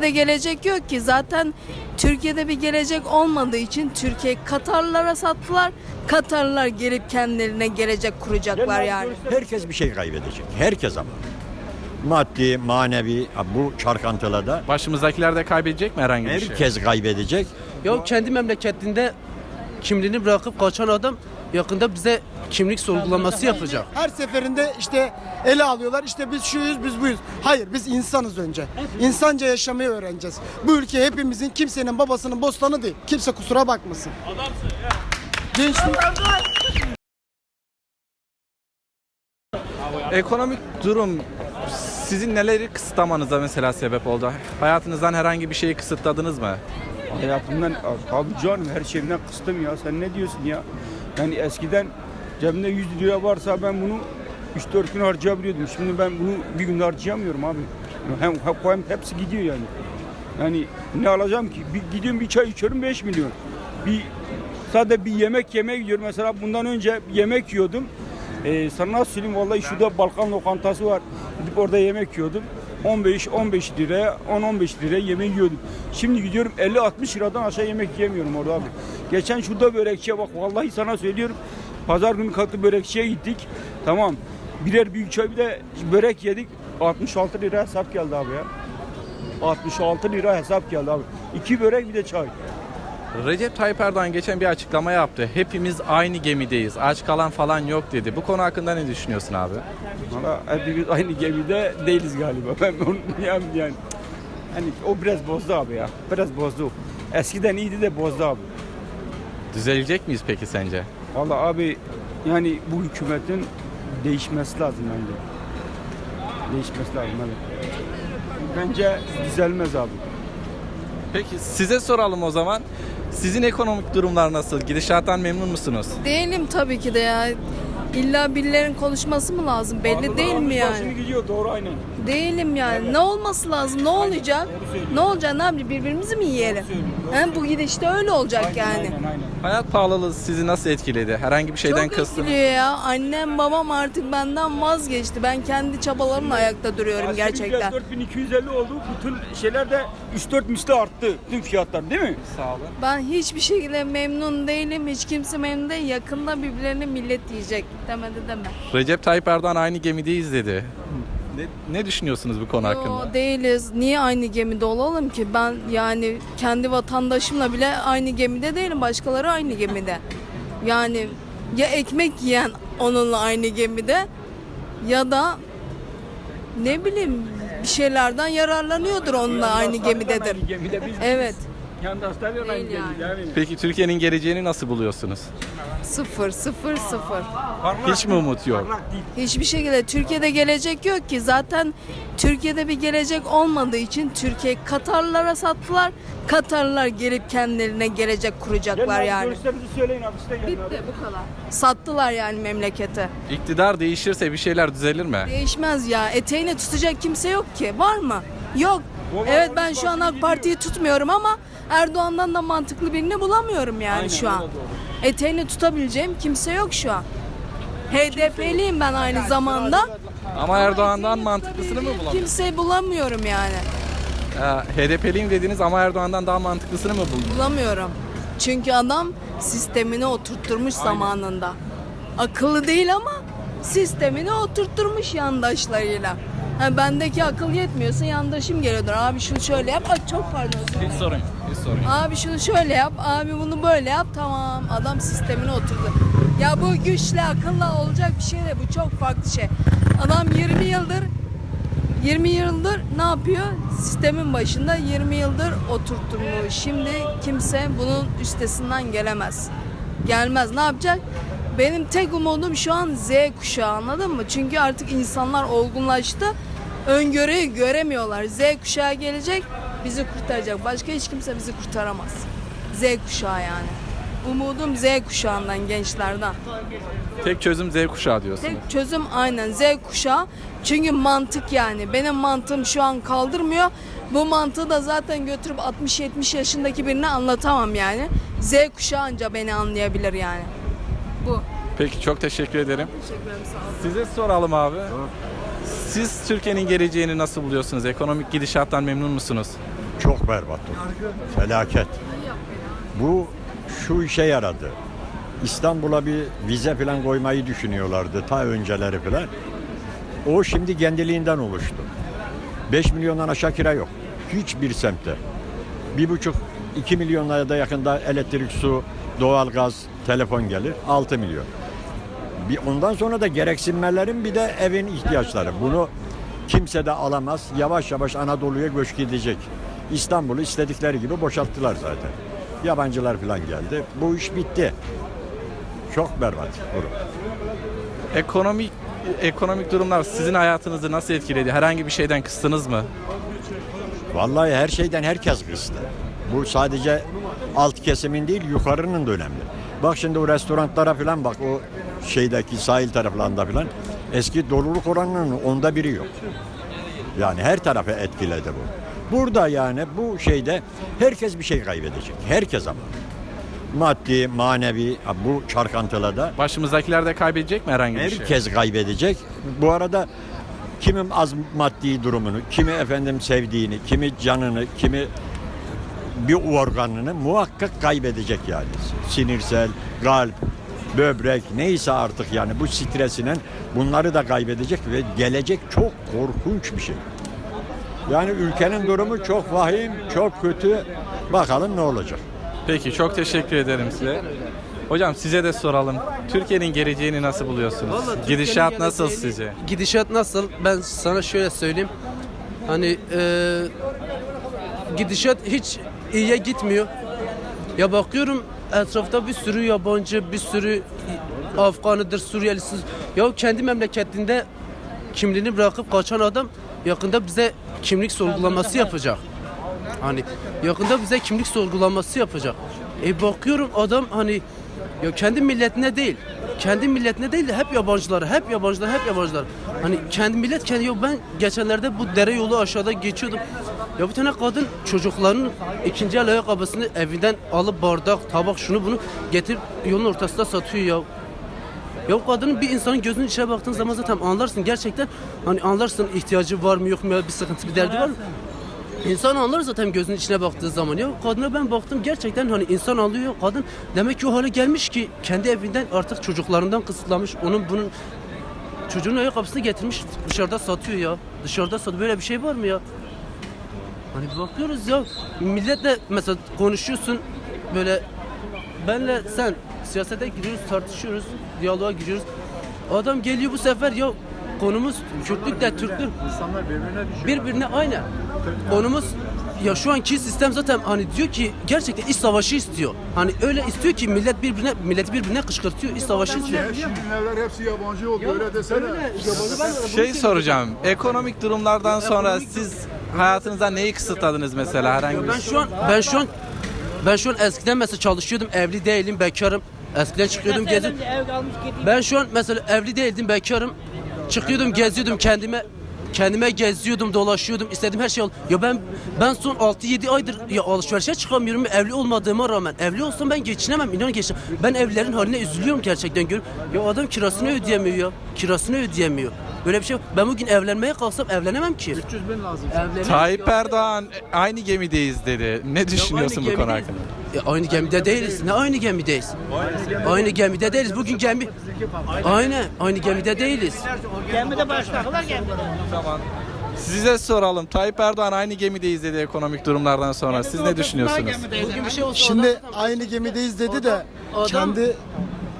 Türkiye'de gelecek yok ki. Zaten Türkiye'de bir gelecek olmadığı için Türkiye Katarlılara sattılar. Katarlılar gelip kendilerine gelecek kuracaklar yani. Herkes bir şey kaybedecek. Herkes ama. Maddi, manevi bu çarkantılada Başımızdakiler de kaybedecek mi herhangi bir şey? herkes kaybedecek. Ya kendi memleketinde kimliğini bırakıp kaçan adam yakında bize kimlik sorgulaması yapacak. Her seferinde işte ele alıyorlar. İşte biz şuyuz, biz buyuz. Hayır, biz insanız önce. İnsanca yaşamayı öğreneceğiz. Bu ülke hepimizin, kimsenin babasının bostanı değil. Kimse kusura bakmasın. Gençlik Ekonomik durum sizin neleri kısıtlamanıza mesela sebep oldu? Hayatınızdan herhangi bir şeyi kısıtladınız mı? Hayatımdan abi canım her şeyimden kıstım ya. Sen ne diyorsun ya? Yani eskiden cebimde 100 lira varsa ben bunu 3-4 gün harcayabiliyordum. Şimdi ben bunu bir gün harcayamıyorum abi. Hem, hem, hepsi gidiyor yani. Yani ne alacağım ki? Bir, gidiyorum bir çay içiyorum 5 milyon. Bir sadece bir yemek yemeye gidiyorum. Mesela bundan önce yemek yiyordum. Ee, sana nasıl söyleyeyim vallahi şurada Balkan lokantası var. Gidip orada yemek yiyordum. 15 15 liraya 10 15 liraya yemek yiyordum. Şimdi gidiyorum 50 60 liradan aşağı yemek yiyemiyorum orada abi. Geçen şurada börekçiye bak vallahi sana söylüyorum. Pazar günü kalktı börekçiye gittik. Tamam. Birer büyük çay bir de börek yedik. 66 lira hesap geldi abi ya. 66 lira hesap geldi abi. İki börek bir de çay. Recep Tayyip Erdoğan geçen bir açıklama yaptı. Hepimiz aynı gemideyiz. Aç kalan falan yok dedi. Bu konu hakkında ne düşünüyorsun abi? Valla hepimiz aynı gemide değiliz galiba. Ben onu yani, yani hani o biraz bozdu abi ya. Biraz bozdu. Eskiden iyiydi de bozdu abi. Düzelecek miyiz peki sence? Valla abi yani bu hükümetin değişmesi lazım bence. Değişmesi lazım evet. Bence düzelmez abi. Peki size soralım o zaman. Sizin ekonomik durumlar nasıl? Gidişattan memnun musunuz? Değilim tabii ki de ya. İlla birilerinin konuşması mı lazım? Belli değil mi yani? Şimdi gidiyor doğru aynen. Değilim yani. Ne olması lazım? Ne olacak? Ne olacak? Ne yapacağız? Birbirimizi mi yiyelim? He, bu gidişte öyle olacak yani. Aynen aynen. Hayat pahalılığı sizi nasıl etkiledi? Herhangi bir şeyden Çok kıstın. etkiliyor ya. Annem babam artık benden vazgeçti. Ben kendi çabalarımla ayakta duruyorum Asgari gerçekten. ücret 4250 oldu. Bütün şeyler de 3-4 misli arttı. Tüm fiyatlar değil mi? Sağ olun. Ben hiçbir şekilde memnun değilim. Hiç kimse memnun değil. Yakında birbirlerini millet yiyecek. Demedi deme. Recep Tayyip Erdoğan aynı gemideyiz dedi. Ne, ne düşünüyorsunuz bu konu hakkında? Yo, değiliz. Niye aynı gemide olalım ki? Ben yani kendi vatandaşımla bile aynı gemide değilim. Başkaları aynı gemide. Yani ya ekmek yiyen onunla aynı gemide ya da ne bileyim bir şeylerden yararlanıyordur onunla aynı gemidedir. Aynı gemide biz Evet. Peki Türkiye'nin geleceğini nasıl buluyorsunuz? Sıfır, sıfır, sıfır. Hiç mi umut yok? Hiçbir şekilde Türkiye'de gelecek yok ki. Zaten Türkiye'de bir gelecek olmadığı için Türkiye Katarlılara sattılar. Katarlılar gelip kendilerine gelecek kuracaklar Gelin abi, yani. Söyleyin abi. Siz de gelin abi. bu kadar. Sattılar yani memleketi. İktidar değişirse bir şeyler düzelir mi? Değişmez ya. Eteğini tutacak kimse yok ki. Var mı? Yok. Evet ben şu an AK Parti'yi tutmuyorum ama Erdoğan'dan da mantıklı birini bulamıyorum yani Aynen, şu an. Eteğini tutabileceğim kimse yok şu an. HDP'liyim ben aynı zamanda. Ama Erdoğan'dan mantıklısını mı bulamıyorsunuz? Kimseyi bulamıyorum yani. HDP'liyim dediniz ama Erdoğan'dan daha mantıklısını mı buldunuz? Bulamıyorum. Çünkü adam sistemini oturtturmuş zamanında. Akıllı değil ama sistemini oturtturmuş yandaşlarıyla. Ha, bendeki akıl yetmiyorsa yandaşım geliyordur. Abi şunu şöyle yap. Ay çok pardon. özür dilerim. Hiç sorun yok. Hiç sorun yok. Abi şunu şöyle yap. Abi bunu böyle yap. Tamam. Adam sistemine oturdu. Ya bu güçle akılla olacak bir şey de bu çok farklı şey. Adam 20 yıldır 20 yıldır ne yapıyor? Sistemin başında 20 yıldır oturtturmuş. Şimdi kimse bunun üstesinden gelemez. Gelmez. Ne yapacak? Benim tek umudum şu an Z kuşağı anladın mı? Çünkü artık insanlar olgunlaştı. Öngörüyü göremiyorlar. Z kuşağı gelecek bizi kurtaracak. Başka hiç kimse bizi kurtaramaz. Z kuşağı yani. Umudum Z kuşağından, gençlerden. Tek çözüm Z kuşağı diyorsunuz. Tek çözüm aynen Z kuşağı. Çünkü mantık yani. Benim mantığım şu an kaldırmıyor. Bu mantığı da zaten götürüp 60-70 yaşındaki birine anlatamam yani. Z kuşağı anca beni anlayabilir yani. Bu. Peki çok teşekkür ederim. Teşekkür ederim sağ olun. Size soralım abi. Siz Türkiye'nin geleceğini nasıl buluyorsunuz? Ekonomik gidişattan memnun musunuz? Çok berbat durum. Felaket. Bu şu işe yaradı. İstanbul'a bir vize falan koymayı düşünüyorlardı ta önceleri falan. O şimdi kendiliğinden oluştu. 5 milyondan aşağı kira yok. Hiçbir semtte. Bir buçuk, iki milyonlara da yakında elektrik, su, doğalgaz, telefon gelir. 6 milyon. Bir ondan sonra da gereksinmelerin bir de evin ihtiyaçları. Bunu kimse de alamaz. Yavaş yavaş Anadolu'ya göç gidecek. İstanbul'u istedikleri gibi boşalttılar zaten. Yabancılar falan geldi. Bu iş bitti. Çok berbat durum. Ekonomik ekonomik durumlar sizin hayatınızı nasıl etkiledi? Herhangi bir şeyden kıstınız mı? Vallahi her şeyden herkes kıstı. Bu sadece alt kesimin değil yukarının da önemli. Bak şimdi o restoranlara falan bak o şeydeki sahil taraflarında falan eski doluluk oranının onda biri yok. Yani her tarafı etkiledi bu. Burada yani bu şeyde herkes bir şey kaybedecek. Herkes ama. Maddi, manevi bu çarkantılada Başımızdakiler de kaybedecek mi herhangi bir şey? Herkes kaybedecek. Bu arada kimim az maddi durumunu, kimi efendim sevdiğini, kimi canını, kimi bir organını muhakkak kaybedecek yani. Sinirsel, kalp, böbrek neyse artık yani bu stresinin bunları da kaybedecek ve gelecek çok korkunç bir şey. Yani ülkenin durumu çok vahim, çok kötü. Bakalım ne olacak. Peki çok teşekkür ederim size. Hocam size de soralım. Türkiye'nin geleceğini nasıl buluyorsunuz? Vallahi Türkiye'nin Gidişat nasıl geleceğini- sizce? Gidişat nasıl? Ben sana şöyle söyleyeyim. Hani e, gidişat hiç iyiye gitmiyor. Ya bakıyorum etrafta bir sürü yabancı, bir sürü Afganıdır, Suriyelisi. Ya kendi memleketinde kimliğini bırakıp kaçan adam yakında bize kimlik sorgulaması yapacak. Hani yakında bize kimlik sorgulaması yapacak. E bakıyorum adam hani ya kendi milletine değil. Kendi milletine değil de hep yabancılar, hep yabancılar, hep yabancılar. Hani kendi millet kendi yok ben geçenlerde bu dere yolu aşağıda geçiyordum. Ya bir tane kadın çocuklarının ikinci el ayakkabısını evinden alıp bardak, tabak şunu bunu getirip yolun ortasında satıyor ya. Ya kadının bir insanın gözünün içine baktığın zaman zaten anlarsın gerçekten. Hani anlarsın ihtiyacı var mı yok mu ya bir sıkıntı bir derdi var mı? İnsan anlar zaten gözünün içine baktığı zaman. Ya kadına ben baktım gerçekten hani insan alıyor. Kadın demek ki o hale gelmiş ki kendi evinden artık çocuklarından kısıtlamış. Onun bunun çocuğun ayakkabısını getirmiş dışarıda satıyor ya. Dışarıda satıyor böyle bir şey var mı ya hani bakıyoruz ya milletle mesela konuşuyorsun böyle benle sen siyasete giriyoruz tartışıyoruz diyaloğa giriyoruz adam geliyor bu sefer ya konumuz Kürtlük de Türklük İnsanlar birbirine düşüyor. birbirine aynı. Konumuz ya şu anki sistem zaten hani diyor ki gerçekten iç savaşı istiyor. Hani öyle istiyor ki millet birbirine millet birbirine kışkırtıyor, iç savaşı istiyor. Ya şimdi evler hepsi yabancı oldu öyle desene. Öyle, yabancı ben de bunu Şey soracağım. Ekonomik durumlardan sonra siz hayatınızda neyi kısıtladınız mesela herhangi bir Ben şu an ben şu an ben şu an eskiden mesela çalışıyordum, evli değilim, bekarım. Eskiden çıkıyordum geziyordum. Ben şu an mesela evli değildim, bekarım. Çıkıyordum, geziyordum kendime. Kendime geziyordum, dolaşıyordum, istediğim her şey oldu. Ya ben ben son 6-7 aydır ya alışverişe çıkamıyorum evli olmadığıma rağmen. Evli olsam ben geçinemem, inan geçinemem. Ben evlilerin haline üzülüyorum gerçekten görüp. Ya adam kirasını ödeyemiyor ya. Kirasını ödeyemiyor. Böyle bir şey yok. Ben bugün evlenmeye kalksam evlenemem ki. 300 bin lazım. Evlenemem. Tayyip Erdoğan aynı gemideyiz dedi. Ne düşünüyorsun bu konu gemideyiz. hakkında? E, aynı gemide değiliz. Ne aynı gemideyiz? Aynı gemide değiliz. Bugün gemi... Aynı. Aynı gemide değiliz. Gemide başkalar gemide. Size soralım. Tayyip Erdoğan aynı gemideyiz dedi ekonomik durumlardan sonra. Siz ne düşünüyorsunuz? Bugün bir şey olsa Şimdi aynı gemideyiz dedi de adam- kendi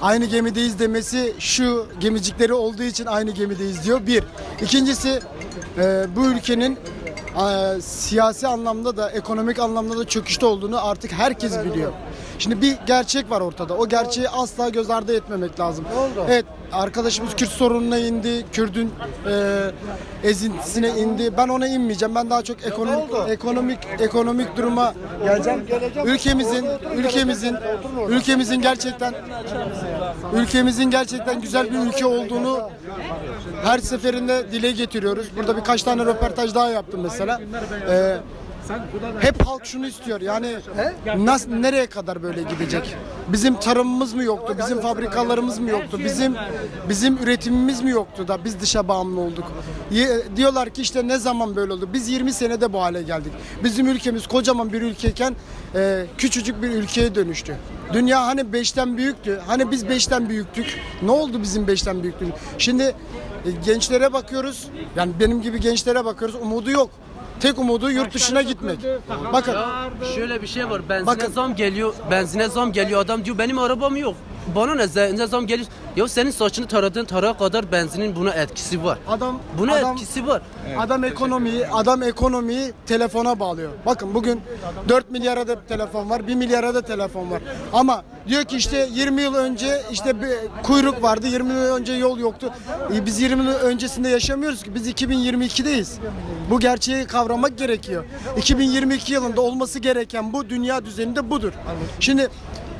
aynı gemideyiz demesi şu gemicikleri olduğu için aynı gemideyiz diyor. Bir. İkincisi e, bu ülkenin e, siyasi anlamda da ekonomik anlamda da çöküşte olduğunu artık herkes biliyor. Şimdi bir gerçek var ortada. O gerçeği asla göz ardı etmemek lazım. Evet arkadaşımız Kürt sorununa indi. Kürdün e, ezintisine indi. Ben ona inmeyeceğim. Ben daha çok ekonomik ekonomik ekonomik duruma geleceğim. Ülkemizin ülkemizin ülkemizin gerçekten ülkemizin gerçekten güzel bir ülke olduğunu her seferinde dile getiriyoruz. Burada birkaç tane röportaj daha yaptım mesela. Ee, Hep halk şunu istiyor. Yani nasıl nereye kadar böyle gidecek? Bizim tarımımız mı yoktu? Bizim fabrikalarımız mı yoktu? Bizim bizim üretimimiz mi yoktu da biz dışa bağımlı olduk? Diyorlar ki işte ne zaman böyle oldu? Biz 20 senede bu hale geldik. Bizim ülkemiz kocaman bir ülkeyken e, küçücük bir ülkeye dönüştü. Dünya hani 5'ten büyüktü. Hani biz 5'ten büyüktük. Ne oldu bizim 5'ten büyüklüğümüz? Şimdi e, gençlere bakıyoruz. Yani benim gibi gençlere bakıyoruz. Umudu yok. Tek umudu yurt dışına gitmek. Bakın Şöyle bir şey var. Benzine Bakın. zam geliyor. Benzine zam geliyor. Adam diyor benim arabam yok. Bana ne, ze- ne zam geliyor? Ya senin saçını taradığın tarağa kadar benzinin buna etkisi var. adam Buna adam, etkisi var. adam ekonomiyi adam ekonomiyi telefona bağlıyor. Bakın bugün 4 milyara da telefon var, 1 milyara da telefon var. Ama diyor ki işte 20 yıl önce işte bir kuyruk vardı, 20 yıl önce yol yoktu. E biz 20 yıl öncesinde yaşamıyoruz ki. Biz 2022'deyiz. Bu gerçeği kavramak gerekiyor. 2022 yılında olması gereken bu dünya düzeninde budur. Şimdi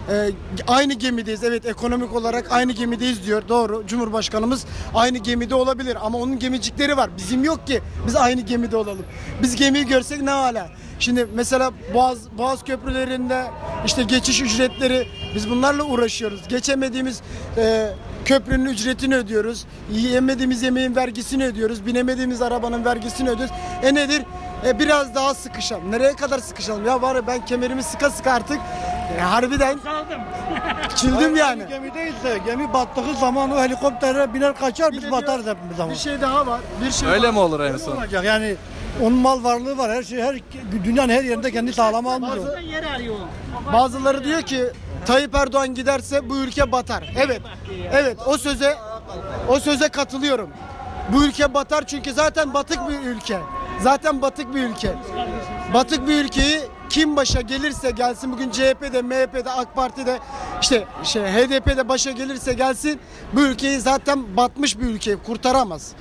ee, aynı gemideyiz. Evet ekonomik olarak aynı gemideyiz diyor. Doğru. Cumhurbaşkanımız aynı gemide olabilir ama onun gemicikleri var. Bizim yok ki. Biz aynı gemide olalım. Biz gemiyi görsek ne hala. Şimdi mesela Boğaz Boğaz köprülerinde işte geçiş ücretleri biz bunlarla uğraşıyoruz. Geçemediğimiz e, köprünün ücretini ödüyoruz. Yemediğimiz yemeğin vergisini ödüyoruz. Binemediğimiz arabanın vergisini ödüyoruz. E nedir? E biraz daha sıkışalım. Nereye kadar sıkışalım? Ya var ya ben kemerimi sıka sıka artık e, harbiden çildim yani. Gemideyiz de gemi battığı zaman o helikoptere biner kaçar biz batarız hepimiz zaman. Bir şey daha var. Bir şey Öyle daha. mi olur en son? olacak yani onun mal varlığı var her şey her dünyanın her yerinde kendi sağlama almıyor. Yer arıyor. Bazıları diyor ki Tayyip Erdoğan giderse bu ülke batar. Evet. Evet o söze o söze katılıyorum. Bu ülke batar çünkü zaten batık bir ülke. Zaten batık bir ülke. Batık bir ülkeyi kim başa gelirse gelsin bugün CHP'de, MHP'de, AK Parti'de işte şey HDP'de başa gelirse gelsin bu ülkeyi zaten batmış bir ülke kurtaramaz.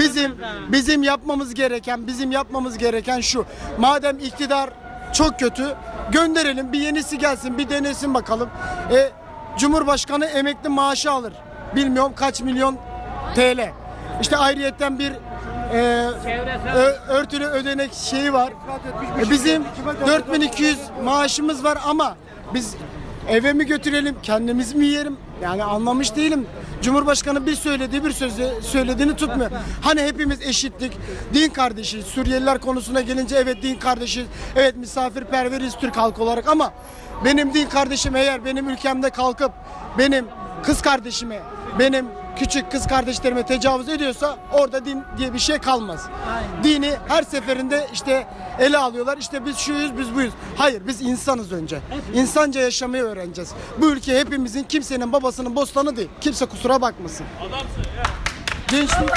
Bizim bizim yapmamız gereken bizim yapmamız gereken şu. Madem iktidar çok kötü gönderelim bir yenisi gelsin bir denesin bakalım. E, Cumhurbaşkanı emekli maaşı alır. Bilmiyorum kaç milyon TL. İşte ayrıyetten bir e, ö- örtülü ödenek şeyi var. E, bizim 4200 maaşımız var ama biz eve mi götürelim kendimiz mi yiyelim? Yani anlamış değilim. Cumhurbaşkanı bir söylediği bir sözü söylediğini tutmuyor. Hani hepimiz eşitlik, din kardeşiyiz. Suriyeliler konusuna gelince evet din kardeşiz. Evet misafirperveriz Türk halkı olarak ama benim din kardeşim eğer benim ülkemde kalkıp benim kız kardeşime, benim küçük kız kardeşlerime tecavüz ediyorsa orada din diye bir şey kalmaz. Dini her seferinde işte ele alıyorlar. İşte biz şuyuz, biz buyuz. Hayır, biz insanız önce. İnsanca yaşamayı öğreneceğiz. Bu ülke hepimizin kimsenin babasının bostanı değil. Kimse kusura bakmasın. Adamsın ya. Gençlik